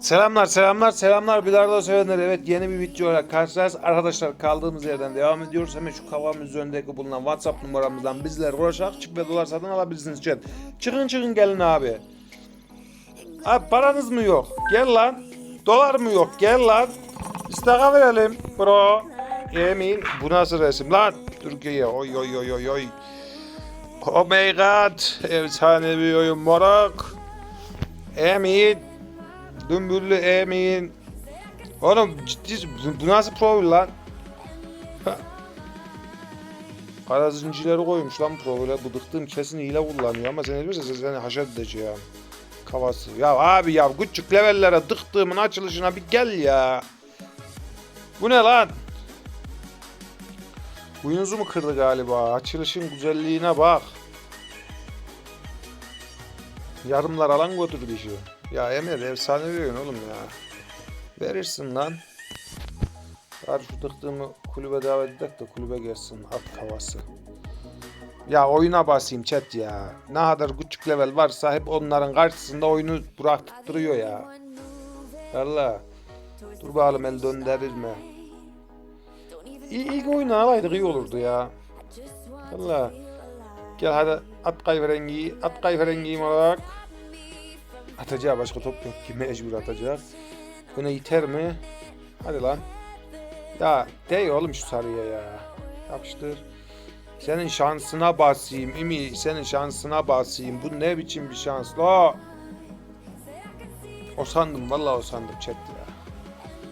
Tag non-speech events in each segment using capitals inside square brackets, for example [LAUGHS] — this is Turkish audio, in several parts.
Selamlar selamlar selamlar. Bilardo sevenler evet yeni bir video olarak karşınızdayız. Arkadaşlar kaldığımız yerden devam ediyoruz. Hemen şu kafamın üzerindeki bulunan whatsapp numaramızdan bizler uğraşarak çip ve dolar satın alabilirsiniz. Chat çıkın çıkın gelin abi. Abi paranız mı yok? Gel lan. Dolar mı yok? Gel lan. İstaka verelim bro. Yemin bu nasıl resim lan? Türkiye oy oy oy oy oy. Oh my god efsane bir oyun moruk. Emin Dümbüllü Emin. Oğlum ciddi bu, nasıl profil lan? Kara zincirleri koymuş lan profile. Bu dıktığım kesin hile kullanıyor ama sen bilirsen seni haşet edeceğim. Kafası. Ya abi ya küçük levellere dıktığımın açılışına bir gel ya. Bu ne lan? Kuyunuzu mu kırdı galiba? Açılışın güzelliğine bak. Yarımlar alan götürdü işi. Ya Emir efsane bir oyun oğlum ya. Verirsin lan. Bari şu tıktığımı kulübe davet edek de kulübe gelsin at havası. Ya oyuna basayım chat ya. Ne kadar küçük level varsa hep onların karşısında oyunu bıraktırıyor ya. Valla. Dur bakalım el döndürür? İyi, ilk oyunu alaydık iyi olurdu ya. Valla. Gel hadi at kayverengiyi, at kayverengiyi olarak. Atacağı başka top yok ki mecbur atacak. Buna iter mi? Hadi lan. Ya dey oğlum şu sarıya ya. Yapıştır. Senin şansına basayım imi. Senin şansına basayım. Bu ne biçim bir şans la. O sandım vallahi o sandım chat ya.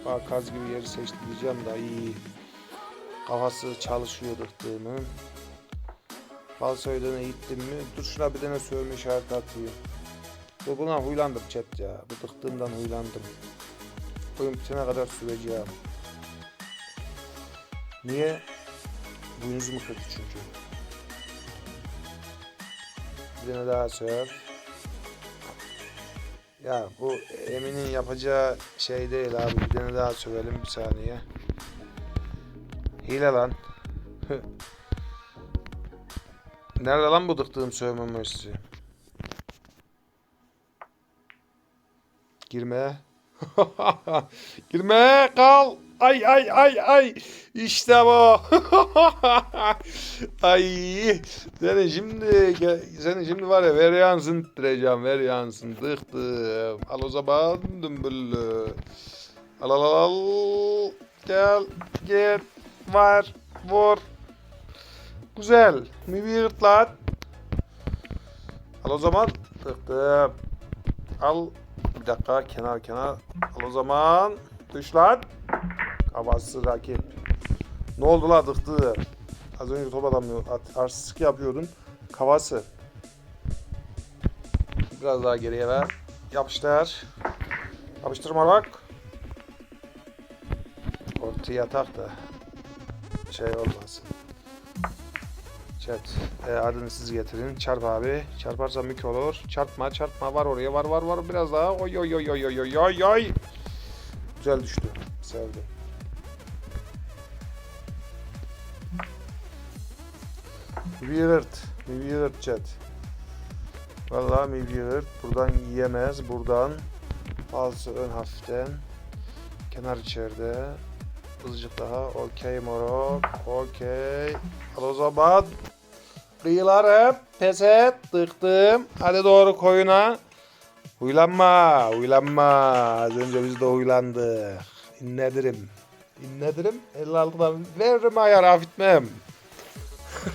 Bak kaz gibi yeri seçti diyeceğim da iyi. Kafası çalışıyor dıktığının. Bal söylediğine gittim mi? Dur şuna bir tane sövme işareti atayım. Bu buna huylandım chat ya. Bu tıktığımdan huylandım. Oyun bitene kadar süreceğim. Niye? Boynuzu mu kırdı çünkü. Bir tane daha söv. Ya bu Emin'in yapacağı şey değil abi. Bir tane daha sövelim bir saniye. Hile lan. [LAUGHS] Nerede lan bu dıktığım sövme? Girme. [LAUGHS] Girme kal. Ay ay ay ay. İşte bu. [LAUGHS] ay. Seni şimdi seni şimdi var ya ver yansın tittireceğim ver yansın dıktım. Al o zaman dümbüllü. Al al al. Gel git var vur. Güzel. Mi bir lan. Al o zaman tıktım. Al bir dakika kenar kenar. Al o zaman. Düş lan. Kafası rakip. Ne oldu la dıktı? Az önce top adamıyor. Arsızlık yapıyordun. Kafası. Biraz daha geriye ver. Yapıştır. Yapıştırma bak. Ortaya tak da. Şey olmasın. Chat. E, adını siz getirin. Çarp abi. Çarparsa mük olur. Çarpma çarpma. Var oraya var var var. Biraz daha. Oy oy oy oy oy oy oy. Güzel düştü. Sevdim. Weird. Weird chat. Vallahi mi weird. Buradan yiyemez. Buradan. Falsı ön hafiften. Kenar içeride. Azıcık daha. Okey morok. Okey. Al o zaman. Kıyılarım. Pes et. Tıktım. Hadi doğru koyuna. Huylanma. Huylanma. Az önce biz de huylandık. İnnedirim. İnnedirim. 56'dan veririm ayar affetmem.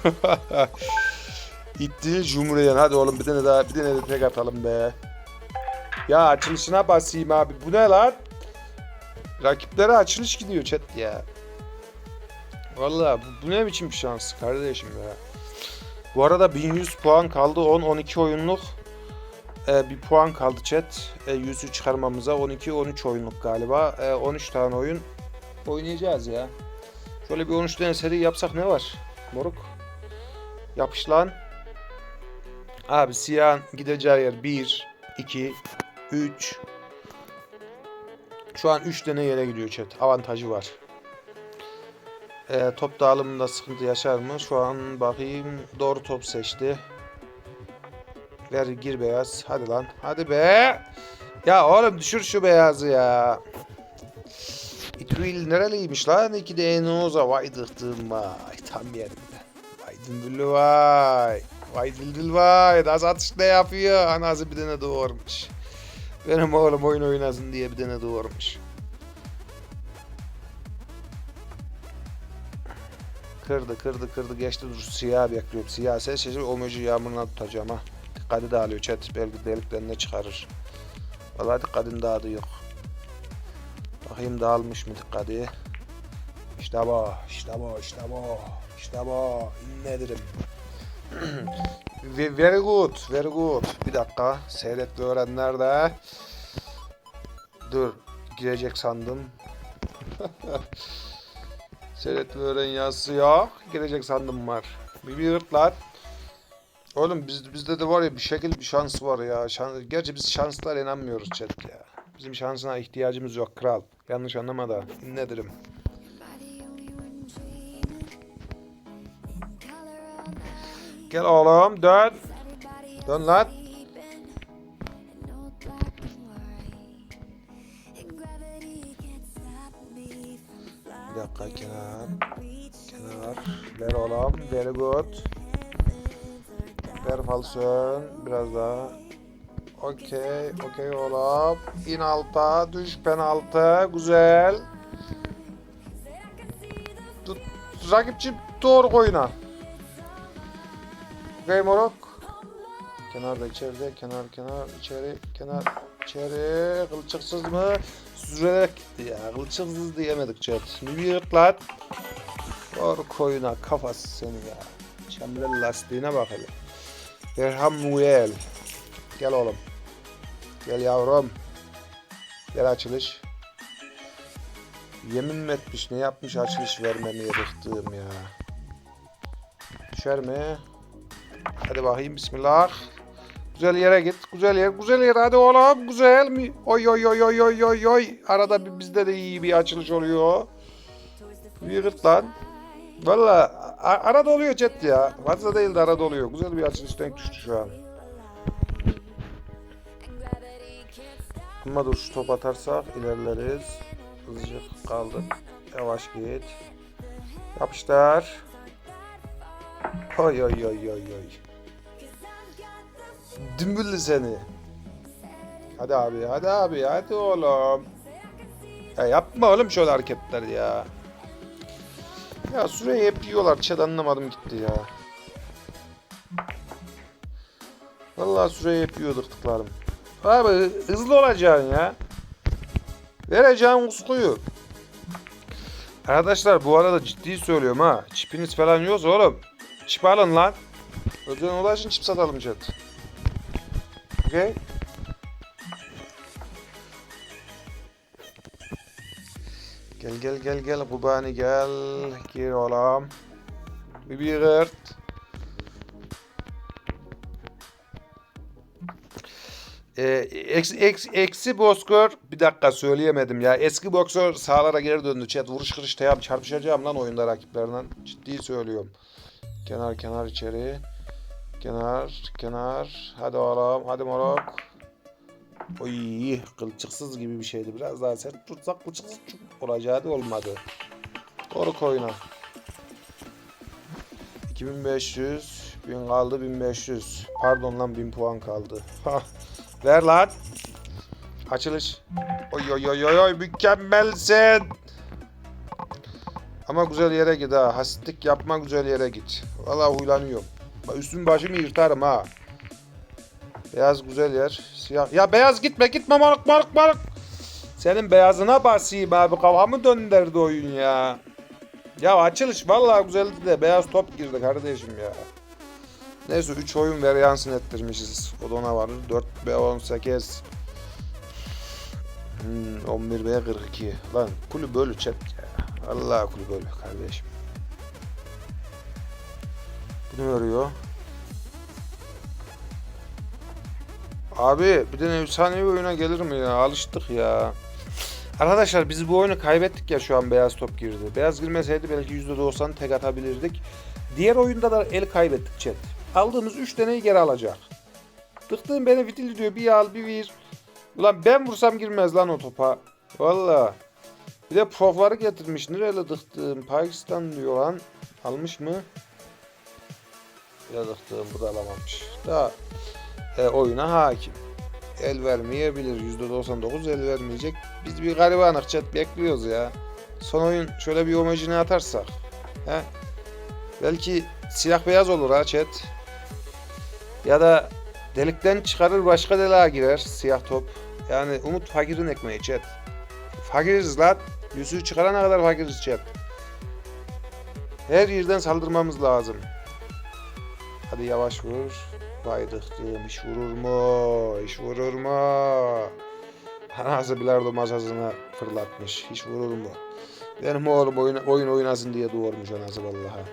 [LAUGHS] İtti Cumhuriyet. Hadi oğlum bir tane daha bir tane de tek atalım be. Ya açılışına basayım abi. Bu ne lan? Rakiplere açılış gidiyor chat ya. Vallahi bu, bu ne biçim bir şans kardeşim ya. Bu arada 1100 puan kaldı. 10-12 oyunluk e, bir puan kaldı chat. E, 100'ü çıkarmamıza 12-13 oyunluk galiba. E, 13 tane oyun oynayacağız ya. Şöyle bir 13 tane seri yapsak ne var? Moruk. Yapış lan. Abi siyahın gideceği yer 1, 2, 3. Şu an 3 tane yere gidiyor chat. Avantajı var. E, top dağılımında sıkıntı yaşar mı? Şu an bakayım. Doğru top seçti. Ver gir beyaz. Hadi lan. Hadi be. Ya oğlum düşür şu beyazı ya. İtüil nereliymiş lan? İki de enoza vay dıktım vay. Tam yerinden. Vay dümbüllü vay. Vay dildil vay. Nasıl atış ne yapıyor? Anası bir tane doğurmuş. Benim oğlum oyun oynasın diye bir tane doğurmuş. Kırdı kırdı kırdı geçti dur siyah bekliyorum. Siyah ses sesi o möcü yağmuruna tutacağım ha. Dikkati dağılıyor chat belki deliklerine çıkarır. Vallahi dikkatim dağıldı yok. Bakayım dağılmış mı dikkati. İşte bu, işte bu, işte bu, işte bu. İnledirim. [CLEARS THROAT] Ve- very good, very good. Bir dakika, seyret ve öğren nerede? Dur, girecek sandım. [LAUGHS] seyret ve öğren yazısı yok. Girecek sandım var. Bir bir hırtlar. Oğlum biz, bizde de var ya bir şekil bir şans var ya. Şans, gerçi biz şanslara inanmıyoruz chat ya. Bizim şansına ihtiyacımız yok kral. Yanlış anlama da. Nedir'im. Gel oğlum dön. Dön lan. Dakika kenar. Kenar. Ver oğlum. Very good. Ver falsön. Biraz daha. Okey. Okey oğlum. İn alta. Düş penaltı. Güzel. Tut. Rakipçi doğru koyuna. Okey moruk. Kenarda içeride. Kenar kenar. içeri Kenar. içeri. Kılçıksız mı? Süzülerek gitti ya. Kılçıksız diyemedik chat. Bir yırtlat. Doğru koyuna. Kafası seni ya. Çember lastiğine bak hele. Erham Muel. Gel oğlum. Gel yavrum. Gel açılış. Yemin mi etmiş ne yapmış açılış vermemeye bıktığım ya. Düşer mi? Hadi bakayım bismillah. Güzel yere git. Güzel yer. Güzel yer. Hadi oğlum. Güzel mi? Oy oy oy oy oy oy oy. Arada bir, bizde de iyi bir açılış oluyor. Gırt lan. Valla arada oluyor chat ya. Fazla değil de arada oluyor. Güzel bir açılış denk düştü şu an. Ama dur şu top atarsak ilerleriz. Hızlıcık kaldı. Yavaş git. Yapıştır. Oy oy oy oy oy. Dümbüllü seni. Hadi abi hadi abi hadi oğlum. Ya yapma oğlum şöyle hareketler ya. Ya süreyi hep yiyorlar. Çed anlamadım gitti ya. Vallahi süreyi hep yiyorduk. Abi hızlı olacaksın ya. Vereceğim uskuyu. Arkadaşlar bu arada ciddi söylüyorum ha. Çipiniz falan yoksa oğlum. Çip alın lan. Özel ulaşın çip satalım chat. Okey. Gel gel gel gel Kubani gel. Gir oğlum. Bir bir gırt. Ee, eksi, eksi, bir dakika söyleyemedim ya. Eski boksör sahalara geri döndü. Chat vuruş kırış teyam çarpışacağım lan oyunda rakiplerden. Ciddi söylüyorum. Kenar kenar içeri. Kenar kenar. Hadi oğlum hadi moruk. Oy kılçıksız gibi bir şeydi. Biraz daha sert tutsak kılçıksız olacağı da olmadı. Doğru koyuna. 2500. 1000 kaldı 1500. Pardon lan 1000 puan kaldı. Ver lan. Açılış. Oy oy oy oy oy mükemmelsin. Ama güzel yere git ha. Hasitlik yapma güzel yere git. Vallahi huylanıyorum. Bak üstüm başımı yırtarım ha. Beyaz güzel yer. Siyah. Ya beyaz gitme gitme marık marık marık. Senin beyazına basayım abi. Kafamı döndürdü oyun ya. Ya açılış vallahi güzeldi de beyaz top girdi kardeşim ya. Neyse 3 oyun varyansın ettirmişiz. O da ona varır. 4 B 18. Hmm, 11 B 42. Lan kulüp bölü chat ya. Allah kulüp bölü kardeşim. Bu ne örüyor? Abi bir de efsanevi oyuna gelir mi ya? Alıştık ya. Arkadaşlar biz bu oyunu kaybettik ya şu an beyaz top girdi. Beyaz girmeseydi belki %90 tek atabilirdik. Diğer oyunda da el kaybettik chat. Aldığımız 3 taneyi geri alacak. Tıktığım beni fitil diyor bir al bir vir. Ulan ben vursam girmez lan o topa. Valla. Bir de profları getirmiş. Nereye dıktım? Pakistan diyor lan. Almış mı? Ya dıktım bu da alamamış. Daha e, oyuna hakim. El vermeyebilir. %99 el vermeyecek. Biz bir garibanlık chat bekliyoruz ya. Son oyun şöyle bir omajini atarsak. He? Belki siyah beyaz olur ha chat. Ya da delikten çıkarır başka deliğe girer siyah top. Yani Umut fakirin ekmeği chat. Fakiriz lan. Yüzüğü çıkarana kadar fakiriz chat. Her yerden saldırmamız lazım. Hadi yavaş vur. Vay dıktım. İş vurur mu? İş vurur mu? Anası bilardo masasına fırlatmış. Hiç vurur mu? Benim oğlum oyun, oyun oynasın diye doğurmuş anası vallahi.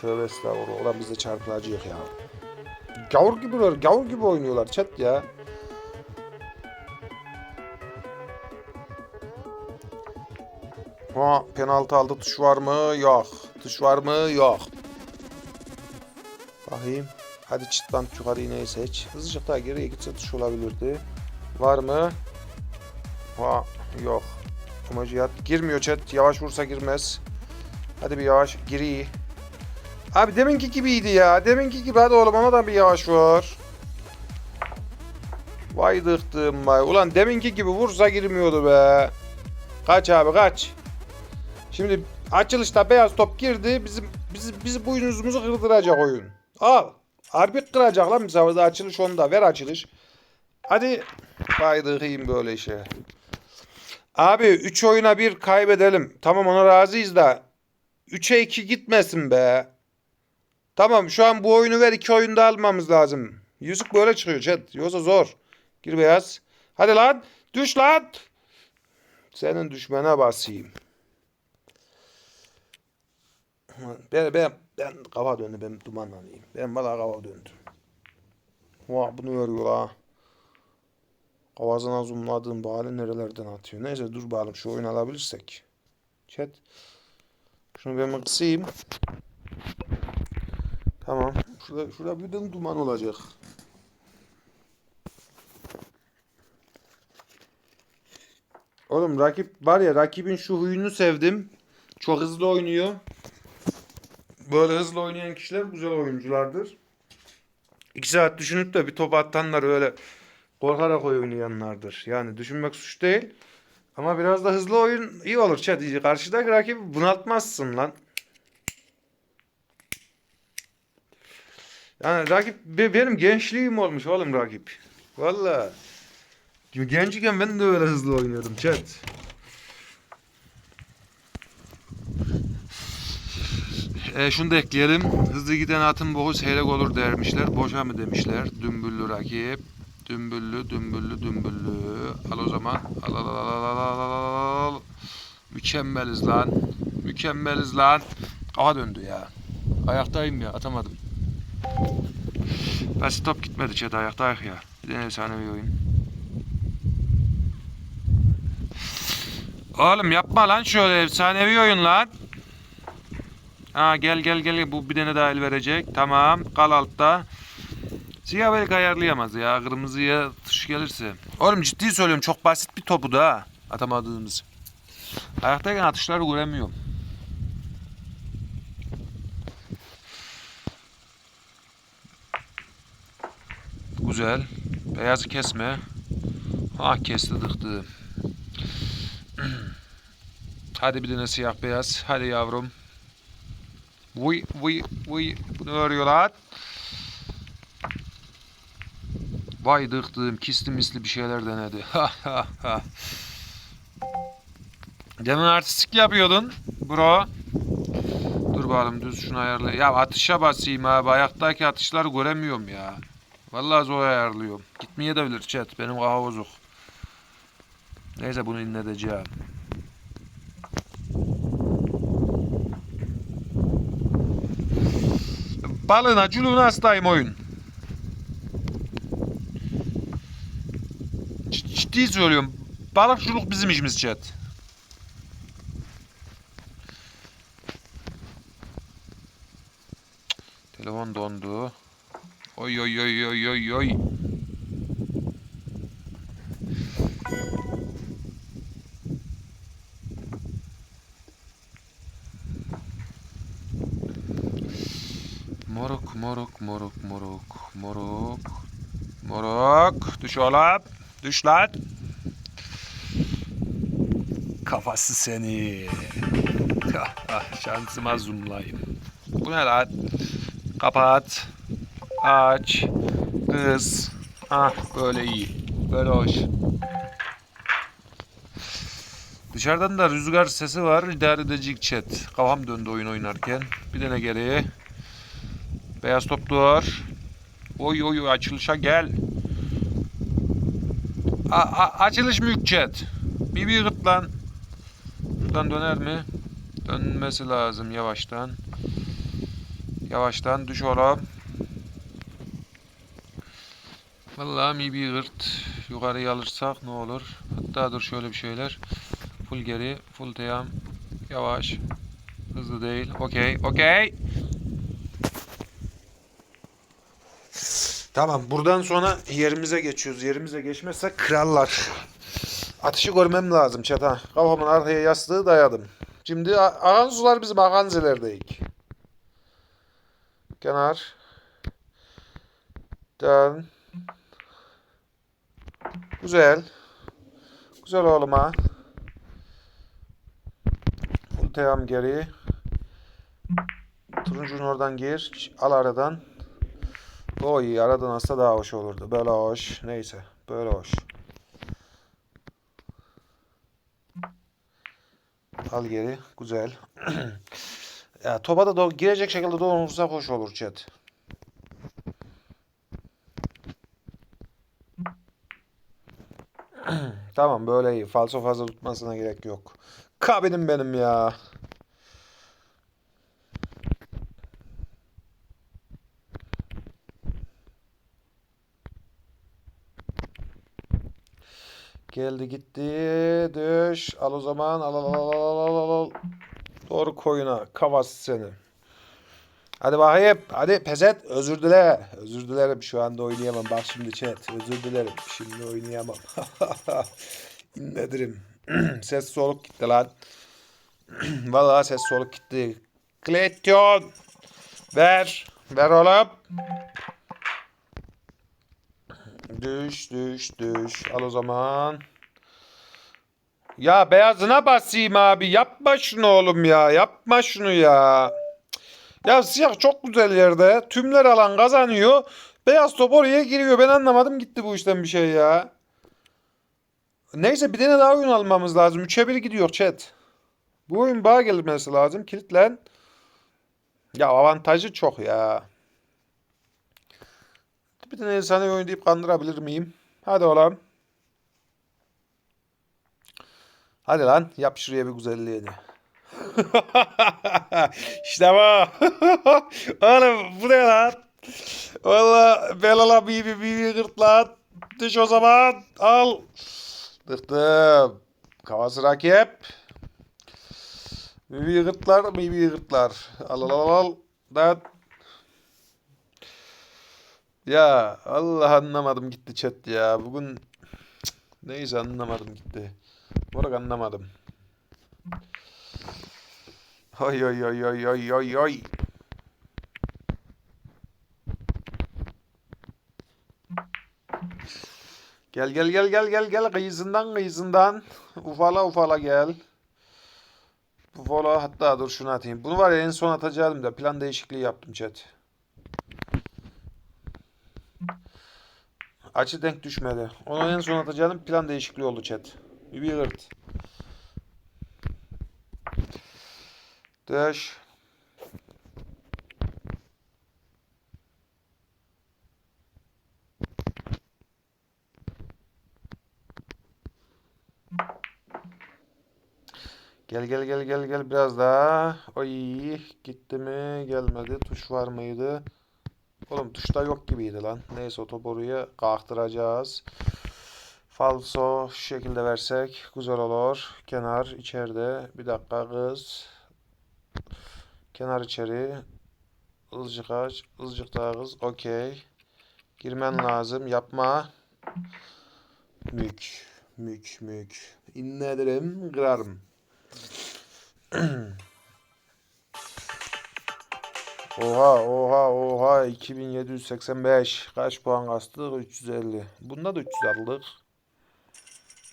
Tövbe estağfurullah. Ulan biz de çarpılacağız ya. Gavur gibiler, gavur gibi oynuyorlar chat ya. Ha penaltı aldı. Tuş var mı? Yok. Tuş var mı? Yok. Bakayım. Hadi çıtlan yukarı iğneyi seç. Hızlıca daha geriye gitse tuş olabilirdi. Var mı? Ha yok. Amacı Girmiyor chat. Yavaş vursa girmez. Hadi bir yavaş. Giri. Abi deminki gibiydi ya. Deminki gibi. Hadi oğlum ama da bir yavaş vur. Vay dıktım vay. Ulan deminki gibi vursa girmiyordu be. Kaç abi kaç. Şimdi açılışta beyaz top girdi. Bizim bizi bizi boynuzumuzu kırdıracak oyun. Al. Harbi kıracak lan. Hadi açılış onda. Ver açılış. Hadi. Vay dıkayım böyle işe. Abi 3 oyuna 1 kaybedelim. Tamam ona razıyız da 3'e 2 gitmesin be. Tamam şu an bu oyunu ver 2 oyunda almamız lazım. Yüzük böyle çıkıyor chat. Yoksa zor. Gir beyaz. Hadi lan. Düş lan. Senin düşmene basayım. Ben, ben, ben kafa döndü. Ben dumanlanayım. Ben valla kafa döndü. Vah bunu örüyor ha. Kavazına zoomladığım bağlı nerelerden atıyor. Neyse dur bakalım şu oyunu alabilirsek. Chat. Şunu ben bir kısayım. Tamam. Şurada, şurada birden duman olacak. Oğlum rakip var ya rakibin şu huyunu sevdim. Çok hızlı oynuyor. Böyle hızlı oynayan kişiler güzel oyunculardır. İki saat düşünüp de bir top atanlar öyle korkarak oynayanlardır. Yani düşünmek suç değil. Ama biraz da hızlı oyun iyi olur chat. Karşıdaki rakibi bunaltmazsın lan. Yani rakip be- benim gençliğim olmuş oğlum rakip. Valla. Gençken ben de öyle hızlı oynuyordum chat. E, şunu da ekleyelim. Hızlı giden atın boğu seyrek olur dermişler. Boşa mı demişler. Dümbüllü rakip. Dümbüllü, dümbüllü, dümbüllü. Al o zaman. Al al al al al al al al. Mükemmeliz lan. Mükemmeliz lan. Kafa döndü ya. Ayaktayım ya atamadım. Basit top gitmedi chat ayaktayız ya. Bir de efsane bir oyun. Oğlum yapma lan şöyle efsanevi oyun lan. Ha gel gel gel bu bir tane daha el verecek. Tamam kal altta. Siyah belki ayarlayamaz ya. Kırmızıya tuş gelirse. Oğlum ciddi söylüyorum çok basit bir topu da ha. Atamadığımız. Ayaktayken atışları göremiyorum. Güzel. Beyazı kesme. Ah kesti dıktı. [CLEARS THROAT] Hadi bir tane siyah beyaz. Hadi yavrum. Vuy vuy vuy. Bunu örüyorlar. Vay dıktım. Kisli misli bir şeyler denedi. [LAUGHS] Demin artistik yapıyordun bro. Dur bakalım düz şunu ayarla. Ya atışa basayım abi. Ayaktaki atışları göremiyorum ya. Vallahi zor ayarlıyorum. Gitmeye de bilir chat. Benim kafa bozuk. Neyse bunu inleteceğim. Balığına culuğuna hastayım oyun. Ciddi söylüyorum. Balıkçılık bizim işimiz chat. Telefon dondu. Oy oy oy oy oy oy. Moruk moruk moruk moruk. Moruk. Düş oğlum. Düş lan. Kafası seni. Ah, ah, Şansıma zoomlayayım. Bu ne lan? Kapat. Aç. Kız. Ah böyle iyi. Böyle hoş. Dışarıdan da rüzgar sesi var. İdare edecek chat. Kafam döndü oyun oynarken. Bir tane geri. Beyaz top dur. Oy oy oy açılışa gel. A, a- açılış mülk chat. Bir bir gırt lan. Buradan döner mi? Dönmesi lazım yavaştan. Yavaştan düş oğlum. Vallahi mi bir gırt yukarıya alırsak ne olur? Hatta dur şöyle bir şeyler. Full geri, full teyam. Yavaş. Hızlı değil. Okey, okey. Tamam, buradan sonra yerimize geçiyoruz. Yerimize geçmezsek krallar. Atışı görmem lazım çata. Kafamın arkaya yastığı dayadım. Şimdi akan sular bizim akan. Kenar. Dön. Güzel. Güzel oğlum ha. Full geri. Turuncunun oradan gir. Al aradan. O iyi. Aradan alsa daha hoş olurdu. Böyle hoş. Neyse. Böyle hoş. Al geri. Güzel. [CLEARS THROAT] ya topa da girecek şekilde doldurursak hoş olur chat. [CLEARS THROAT] Tamam böyle iyi. Falso fazla tutmasına gerek yok. Kabinim benim ya. Geldi gitti. Düş. Al o zaman. Al al al al al al al. Doğru koyuna. Kavas seni. Hadi bakayım. Hadi pes et. Özür dile. Özür dilerim. Şu anda oynayamam. Bak şimdi chat. Özür dilerim. Şimdi oynayamam. [LAUGHS] İnledirim. [CLEARS THROAT] ses soluk gitti lan. [CLEARS THROAT] Vallahi ses soluk gitti. Kletion. Ver. Ver oğlum. Düş düş düş. Al o zaman. Ya beyazına basayım abi. Yapma şunu oğlum ya. Yapma şunu ya. Ya siyah çok güzel yerde. Tümler alan kazanıyor. Beyaz top oraya giriyor. Ben anlamadım gitti bu işten bir şey ya. Neyse bir tane daha oyun almamız lazım. 3'e 1 gidiyor chat. Bu oyun bağ gelmesi lazım. Kilitlen. Ya avantajı çok ya. Bir tane efsane oyun deyip kandırabilir miyim? Hadi oğlum. Hadi lan yap şuraya bir güzelliğini. [LAUGHS] işte bu. [LAUGHS] Oğlum bu ne lan? Valla belala bir bir bir gırt lan. Düş o zaman. Al. Dıktım. Kavası rakip. Bir gırtlar bir gırtlar. Al al al al. Lan. Ya Allah anlamadım gitti chat ya. Bugün neyse anlamadım gitti. Moruk anlamadım. Oy oy oy oy oy oy oy. Gel gel gel gel gel gel kıyısından kıyısından. Ufala ufala gel. Ufala hatta dur şunu atayım. Bunu var ya en son atacaktım da plan değişikliği yaptım chat. Açı denk düşmedi. Onu en son atacağım plan değişikliği oldu chat. Bir gırt. Düş. Gel gel gel gel gel biraz daha. Oy gitti mi? Gelmedi. Tuş var mıydı? Oğlum tuşta yok gibiydi lan. Neyse o topu oraya kalktıracağız. Falso şu şekilde versek güzel olur. Kenar içeride. Bir dakika kız. Kenar içeri. Azıcık aç. Azıcık daha kız. Okey. Girmen lazım. Yapma. Mük. Mük mük. İnledirim. Kırarım. [CLEARS THROAT] Oha oha oha 2785. Kaç puan kastık? 350. Bunda da 300 aldık.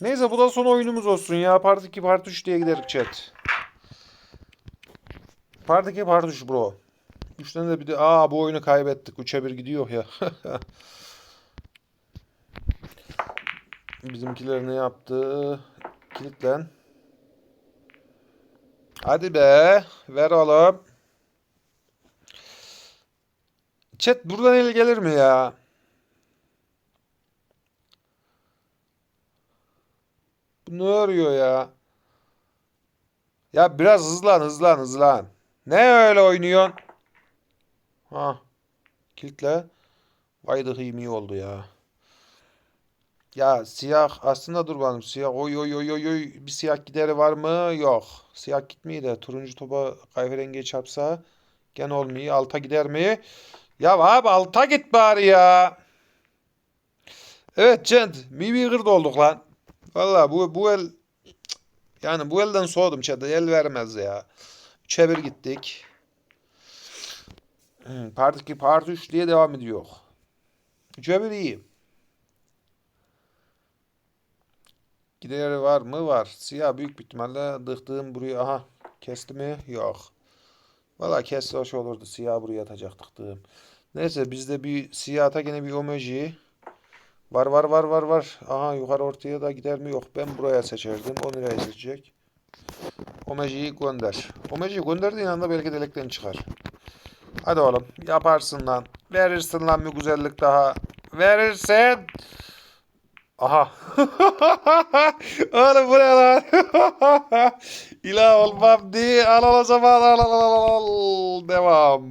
Neyse bu da son oyunumuz olsun ya. Part 2 part 3 diye giderik chat. Part 2 part 3 bro. 3 tane de bir de aa bu oyunu kaybettik. 3'e 1 gidiyor ya. [LAUGHS] Bizimkiler ne yaptı? Kilitlen. Hadi be. Ver oğlum. Chat buradan el gelir mi ya? Ne arıyor ya? Ya biraz hızlan hızlan hızlan. Ne öyle oynuyorsun? Ha. Kilitle. Vay da iyi oldu ya. Ya siyah aslında dur bakalım siyah oy oy oy oy oy bir siyah gideri var mı? Yok. Siyah gitmiyor da turuncu topa kahverengiye çarpsa gene olmuyor. Alta gider mi? Ya abi alta git bari ya. Evet Cent. Mimi kırdı olduk lan. Valla bu, bu el yani bu elden soğudum Cent. El vermez ya. Üçe bir gittik. Hmm, Part 2, Part 3 diye devam ediyor. Üçe bir iyi. Gideri var mı? Var. Siyah büyük bir ihtimalle dıktığım buraya. Aha. Kesti mi? Yok. Valla kesse hoş olurdu. Siyah buraya atacak dıktığım. Neyse bizde bir siyah ata gene bir emoji. Var var var var var. Aha yukarı ortaya da gider mi? Yok. Ben buraya seçerdim. 10 liraya seçecek. Omeji'yi gönder. Omeji'yi gönderdiğin anda belki delikten çıkar. Hadi oğlum. Yaparsın lan. Verirsin lan bir güzellik daha. Verirsin. Aha. [LAUGHS] Oğlum bu ne lan? [LAUGHS] İlah olmam diye. Al al o zaman al al al, al. Devam.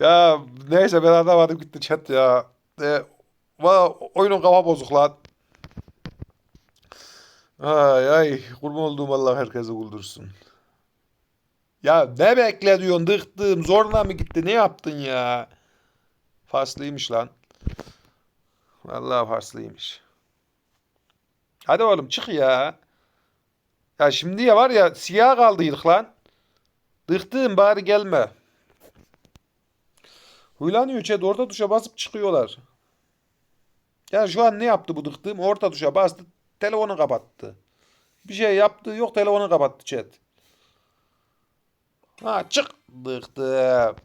Ya neyse ben anlamadım gitti chat ya. E, va, oyunun kafa bozuk lan. Ay ay kurban olduğum Allah herkese güldürsün. Ya ne bekle diyorsun dıktım zoruna mı gitti ne yaptın ya? Faslıymış lan. Vallahi farslıymış. Hadi oğlum çık ya. Ya şimdi ya var ya siyah kaldıydık lan. Dıktım bari gelme. Huylanıyor chat orta tuşa basıp çıkıyorlar. Ya şu an ne yaptı bu dıktığım? Orta tuşa bastı telefonu kapattı. Bir şey yaptığı yok telefonu kapattı chat. Ha çık dıktım.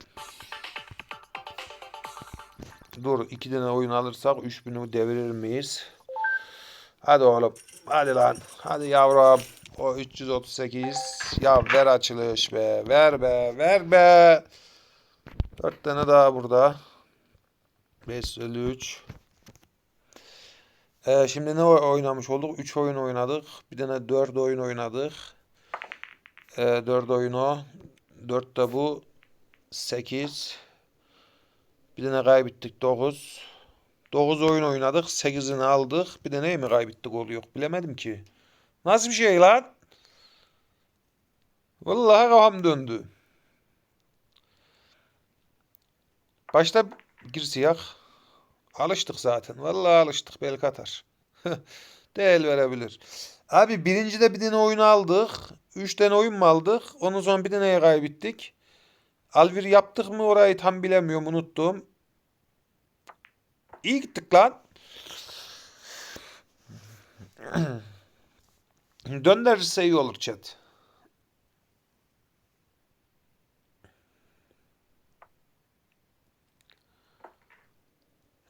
Dur iki tane oyun alırsak 3000'ü devirir miyiz? Hadi oğlum. Hadi lan. Hadi yavrum. O 338. Ya ver açılış be. Ver be. Ver be. 4 tane daha burada. 553. Ee, şimdi ne oy- oynamış olduk? 3 oyun oynadık. Bir tane 4 oyun oynadık. Ee, 4 oyunu. 4 de bu. 8. Bir tane kaybettik 9. 9 oyun oynadık. 8'ini aldık. Bir de neyi mi kaybettik oluyor? Bilemedim ki. Nasıl bir şey lan? Vallahi kafam döndü. Başta gir siyah. Alıştık zaten. Vallahi alıştık. Belki atar. [LAUGHS] Değil verebilir. Abi birincide bir tane oyun aldık. Üç tane oyun mu aldık? Ondan sonra bir taneyi kaybettik. Alvir yaptık mı orayı tam bilemiyorum. Unuttum. İyi gittik lan. [CLEARS THROAT] Döndürürse iyi olur chat.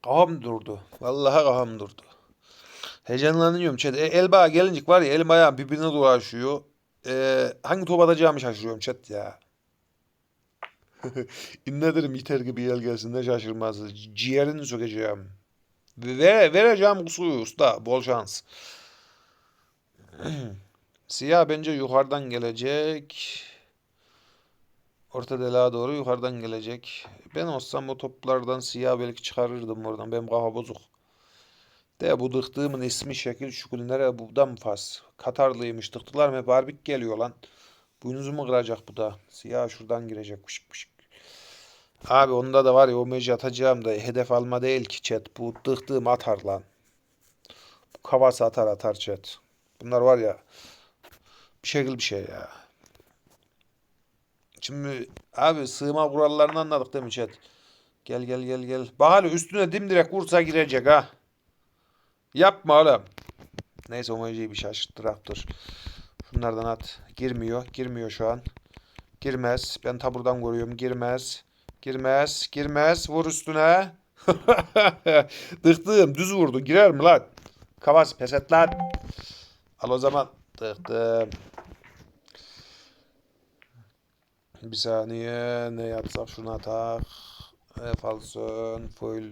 Kafam durdu. Vallahi kafam durdu. Heyecanlanıyorum chat. E, Elba gelincik var ya elim ayağım birbirine dolaşıyor. E, hangi top atacağımı şaşırıyorum chat ya. [LAUGHS] İnlederim yeter gibi el gelsin ne şaşırmaz. Ciğerini sökeceğim. Ve vereceğim kusuyu usta. Bol şans. [CLEARS THROAT] Siyah bence yukarıdan gelecek. Orta deliğe doğru yukarıdan gelecek. Ben olsam o toplardan siyah belki çıkarırdım oradan. Benim kafa bozuk. De bu dıktığımın ismi şekil şukul nereye buradan fas. Katarlıymış dıktılar hep harbik geliyor lan. Boynuzumu kıracak bu da. Siyah şuradan girecek. Pışık pışık. Abi onda da var ya o meci atacağım da hedef alma değil ki chat. Bu dıktığım atar lan. Bu kavası atar atar chat. Bunlar var ya bir şekil bir şey ya. Şimdi abi sığma kurallarını anladık değil mi chat? Gel gel gel gel. Bak hele üstüne dimdirek vursa girecek ha. Yapma oğlum. Neyse emojiyi bir şaşırttırak dur. Şunlardan at. Girmiyor. Girmiyor şu an. Girmez. Ben taburdan görüyorum. Girmez. Girmez. Girmez. Vur üstüne. [LAUGHS] Dıktım. Düz vurdu. Girer mi lan? Kavas pes et lan. Al o zaman. Dıktım. Bir saniye. Ne yapsak şunu atak. E, falson. Full.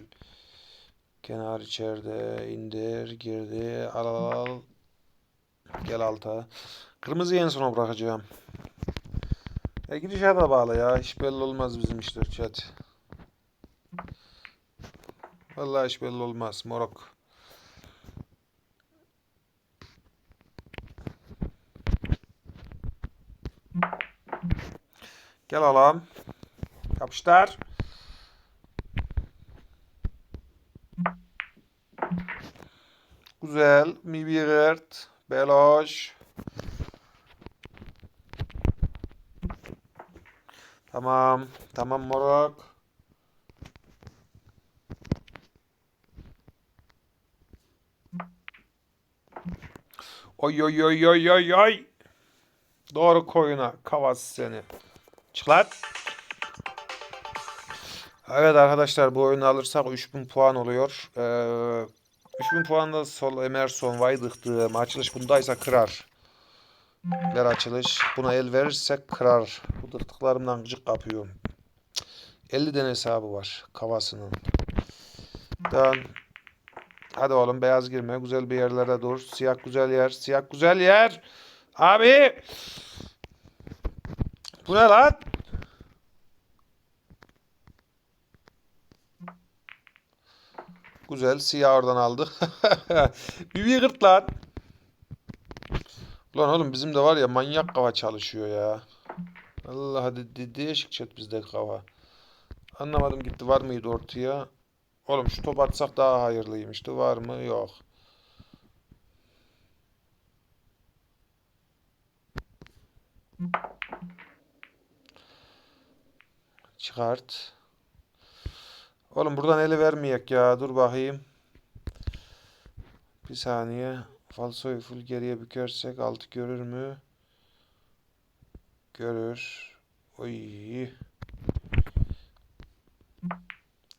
Kenar içeride. indir. Girdi. Al al al. Gel alta. Kırmızıyı en sona bırakacağım. Ya gidişata bağlı ya. Hiç belli olmaz bizim işler chat. Vallahi hiç belli olmaz moruk. Gel alalım. Yapıştır. Güzel. Mibirert. Beloş. Tamam. Tamam moruk. Oy oy oy oy oy oy. Doğru koyuna. Kavas seni. Çık. Evet arkadaşlar bu oyunu alırsak 3000 puan oluyor. Ee, 3000 puanda sol Emerson Vaydıktığım açılış bundaysa kırar. Ver açılış. Buna el verirsek kırar. Bu dıktıklarımdan gıcık kapıyorum. 50 tane hesabı var kavasının. Dön. Hadi oğlum beyaz girme. Güzel bir yerlere dur. Siyah güzel yer. Siyah güzel yer. Abi. Bu ne lan? Güzel. Siyah oradan aldık. [LAUGHS] bir bir gırt lan. Ulan oğlum bizim de var ya manyak kafa çalışıyor ya. Allah hadi de- değişik chat bizde kafa. Anlamadım gitti var mıydı ortaya? Oğlum şu top atsak daha hayırlıymıştı. Var mı? Yok. Çıkart. Oğlum buradan eli vermeyek ya. Dur bakayım. Bir saniye. Falsoyu full geriye bükersek altı görür mü? Görür. Oy.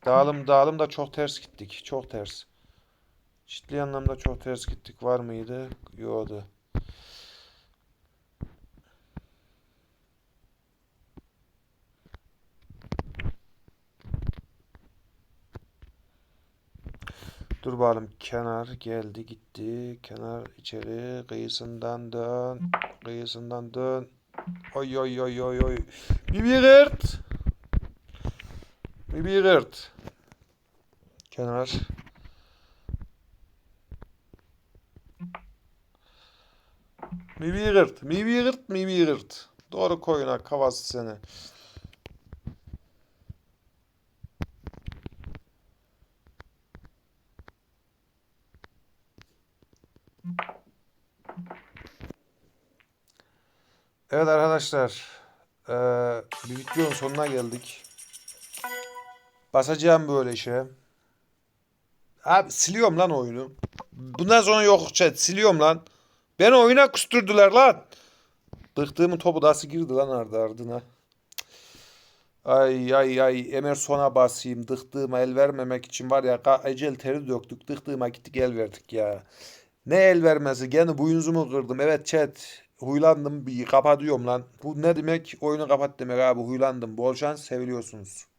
Dağılım dağılım da çok ters gittik. Çok ters. Ciddi anlamda çok ters gittik. Var mıydı? Yoktu. Dur bakalım. Kenar geldi gitti. Kenar içeri. Kıyısından dön. Kıyısından dön. Oy oy oy oy oy. Bir bir gırt. Bir bir gırt. Kenar. Mi bir gırt. Mi bir gırt. Mi bir gırt. Doğru koyuna kavası seni. Evet arkadaşlar. eee, bir videonun sonuna geldik. Basacağım böyle işe. Abi siliyorum lan oyunu. Bundan sonra yok chat. Siliyorum lan. Beni oyuna kusturdular lan. Dıktığımın topu nasıl girdi lan ardı ardına. Ay ay ay Emerson'a basayım. Dıktığıma el vermemek için var ya ecel teri döktük. Dıktığıma gittik el verdik ya. Ne el vermesi? Gene boynuzumu kırdım. Evet chat. Huylandım. Bir kapatıyorum lan. Bu ne demek? Oyunu kapat demek abi. Huylandım. Bol şans. Seviliyorsunuz.